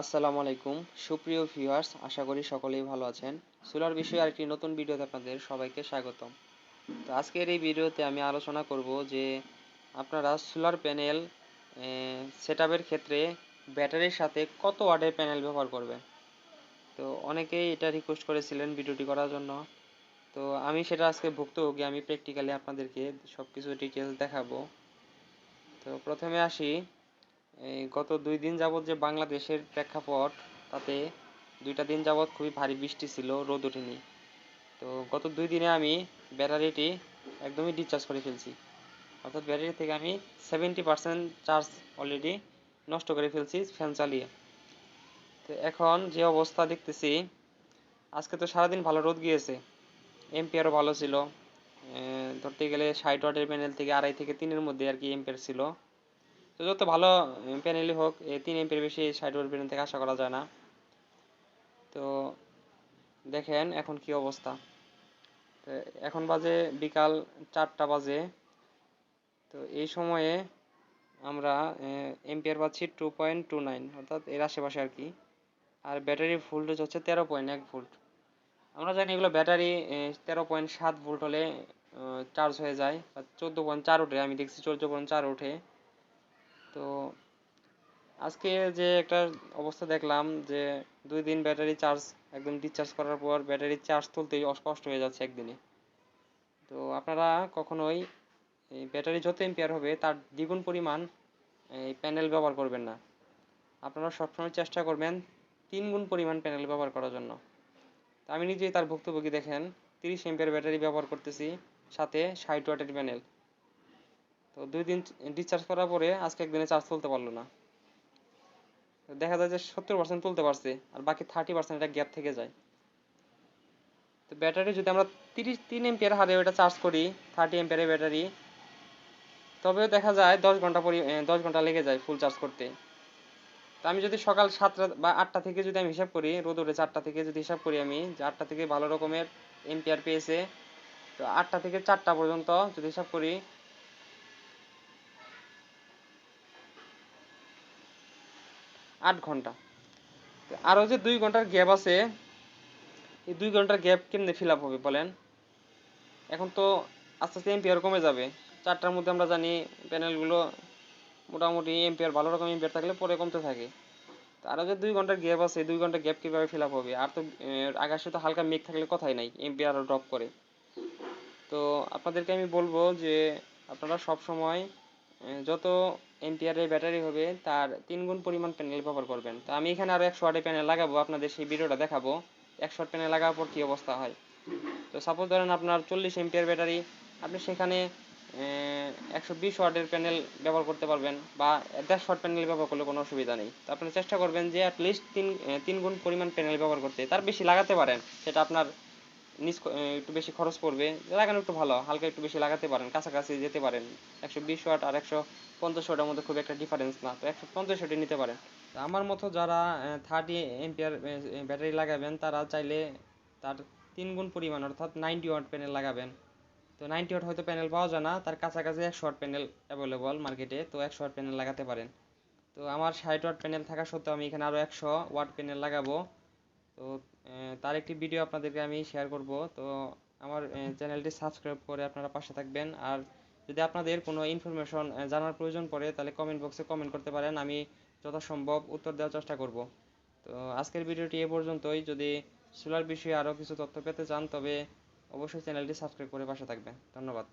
আসসালামু আলাইকুম। সুপ্রিয় ভিউয়ার্স, আশা করি সকলেই ভালো আছেন। সোলার বিষয়ে আরেকটি নতুন ভিডিওতে আপনাদের সবাইকে স্বাগতম। তো আজকের এই ভিডিওতে আমি আলোচনা করব যে আপনারা সোলার প্যানেল সেটআপের ক্ষেত্রে ব্যাটারির সাথে কত ওয়াটের প্যানেল ব্যবহার করবেন? তো অনেকেই এটা রিকোয়েস্ট করেছিলেন ভিডিওটি করার জন্য। তো আমি সেটা আজকে ভুক্তভোগী, আমি প্র্যাকটিক্যালি আপনাদেরকে সব কিছু ডিটেলস দেখাবো। তো প্রথমে আসি। গত দুই দিন যাবৎ যে বাংলাদেশের প্রেক্ষাপট, তাতে দুইটা দিন যাবৎ খুবই ভারী বৃষ্টি ছিল, রোদ ওঠেনি। তো গত দুই দিনে আমি ব্যাটারিটি একদমই ডিসচার্জ করে ফেলছি। অর্থাৎ ব্যাটারি থেকে আমি সেভেন্টি পার্সেন্ট চার্জ অলরেডি নষ্ট করে ফেলছি ফ্যান চালিয়ে। তো এখন যে অবস্থা দেখতেছি, আজকে তো সারাদিন ভালো রোদ গিয়েছে। এমপিআরও ভালো ছিল। ধরতে গেলে ষাট ওয়াটের প্যানেল থেকে আড়াই থেকে তিনের মধ্যে আর কি এমপিআর ছিল। তো যত ভালো প্যানেলই হোক তিন এমপির বেশি ষাট ওয়াট থেকে আশা করা যায় না। তো দেখেন এখন কি অবস্থা। এখন বাজে বিকাল চারটা বাজে। তো এই সময়ে আমরা এমপিআর পাচ্ছি টু পয়েন্ট টু নাইন অর্থাৎ এর আশেপাশে আর কি। আর ব্যাটারি ভোল্টেজ হচ্ছে তেরো পয়েন্ট এক ভোল্ট আমরা জানি এগুলো ব্যাটারি তেরো পয়েন্ট সাত ভোল্ট হলে চার্জ হয়ে যায়, বা চোদ্দ পয়েন্ট চার ওঠে, আমি দেখছি চোদ্দ পয়েন্ট চার ওঠে। তো আজকে যে একটা অবস্থা দেখলাম যে দুই দিন ব্যাটারি চার্জ একদম ডিসচার্জ করার পর ব্যাটারি চার্জ তুলতেই অস্পষ্ট হয়ে যাচ্ছে একদিনে। তো আপনারা কখনোই এই ব্যাটারি যত এম্পিয়ার হবে তার দ্বিগুণ পরিমাণ এই প্যানেল ব্যবহার করবেন না। আপনারা সবসময় চেষ্টা করবেন তিন গুণ পরিমাণ প্যানেল ব্যবহার করার জন্য। আমি নিজেই তার ভুক্তভোগী দেখেন, তিরিশ এম্পিয়ার ব্যাটারি ব্যবহার করতেছি, সাথে ষাট ওয়াটের প্যানেল তো দুই দিন ডিসচার্জ করার পরে আজকে একদিনে চার্জ তুলতে পারল না। দেখা যায় যে সত্তর পার্সেন্ট তুলতে পারছে, আর বাকি থার্টি পার্সেন্ট একটা গ্যাপ থেকে যায়। তো ব্যাটারি যদি আমরা তিরিশ, তিন এম্পিয়ার হারে ওটা চার্জ করি থার্টি এম্পিয়ারের ব্যাটারি তবেও দেখা যায় দশ ঘণ্টা পরি দশ ঘণ্টা লেগে যায় ফুল চার্জ করতে। তো আমি যদি সকাল সাতটা বা আটটা থেকে যদি আমি হিসাব করি, রোদ উঠে চারটা থেকে যদি হিসাব করি আমি, যে আটটা থেকে ভালো রকমের এম্পিয়ার পেয়েছে, তো আটটা থেকে চারটা পর্যন্ত যদি হিসাব করি আট ঘণ্টা। আরও যে দুই ঘণ্টার গ্যাপ আছে, এই দুই ঘণ্টার গ্যাপ কেমনে ফিল আপ হবে বলেন? এখন তো আস্তে আস্তে এম্পিয়ার কমে যাবে। চারটার মধ্যে আমরা জানি প্যানেলগুলো মোটামুটি এম্পিয়ার ভালো রকম এম্পিয়ার থাকলে পরে কমতে থাকে। আরও যে দুই ঘণ্টার গ্যাপ আছে দুই ঘণ্টার গ্যাপ কীভাবে ফিল আপ হবে? আর তো আকাশে তো হালকা মেঘ থাকলে কথাই নাই এম্পিয়ার ড্রপ করে। তো আপনাদেরকে আমি বলব যে আপনারা সব সময় যত এমপিআরের ব্যাটারি হবে, তার তিন গুণ পরিমাণ প্যানেল ব্যবহার করবেন। তো আমি এখানে আরও একশো ওয়াটের প্যানেল লাগাবো, আপনাদের সেই ভিডিওটা দেখাবো। একশো ওয়াট প্যানেল লাগার পর কী অবস্থা হয়? তো সাপোজ ধরেন আপনার চল্লিশ এমপিআর ব্যাটারি আপনি সেখানে একশো বিশ ওয়াটের প্যানেল ব্যবহার করতে পারবেন বা দেড়শো ওয়াট প্যানেল ব্যবহার করলে কোনো অসুবিধা নেই। তো আপনি চেষ্টা করবেন যে অ্যাটলিস্ট তিন তিন গুণ পরিমাণ প্যানেল ব্যবহার করতে। তার বেশি লাগাতে পারেন, সেটা আপনার নিচ একটু বেশি খরচ পড়বে। লাগানো একটু ভালো, হালকা একটু বেশি লাগাতে পারেন, কাছাকাছি যেতে পারেন। একশো বিশ ওয়াট আর একশো পঞ্চাশ ওয়াটের মধ্যে খুব একটা ডিফারেন্স না। তো একশো পঞ্চাশ ওয়াটে নিতে পারেন। আমার মতো যারা থার্টি এমপিআর ব্যাটারি লাগাবেন, তারা চাইলে তার তিন গুণ পরিমাণ, অর্থাৎ নাইনটি ওয়াট প্যানেল লাগাবেন। তো নাইনটি ওয়াট হয়তো প্যানেল পাওয়া যায় না, তার কাছাকাছি একশো ওয়াট প্যানেল অ্যাভেলেবল মার্কেটে তো একশো ওয়াট প্যানেল লাগাতে পারেন। তো আমার ষাট ওয়াট প্যানেল থাকা সত্ত্বেও আমি এখানে আরও একশো ওয়াট প্যানেল লাগাবো। তো তার একটি ভিডিও আপনাদেরকে আমি শেয়ার করব। তো, আমার চ্যানেলটি সাবস্ক্রাইব করে আপনারা পাশে থাকবেন। আর যদি আপনাদের কোনো ইনফরমেশন জানার প্রয়োজন পড়ে, তাহলে কমেন্ট বক্সে কমেন্ট করতে পারেন। আমি যথাসম্ভব উত্তর দেওয়ার চেষ্টা করব। তো, আজকের ভিডিওটি এ পর্যন্তই। যদি সোলার বিষয়ে আরও কিছু তথ্য পেতে চান, তবে অবশ্যই চ্যানেলটি সাবস্ক্রাইব করে পাশে থাকবেন। ধন্যবাদ।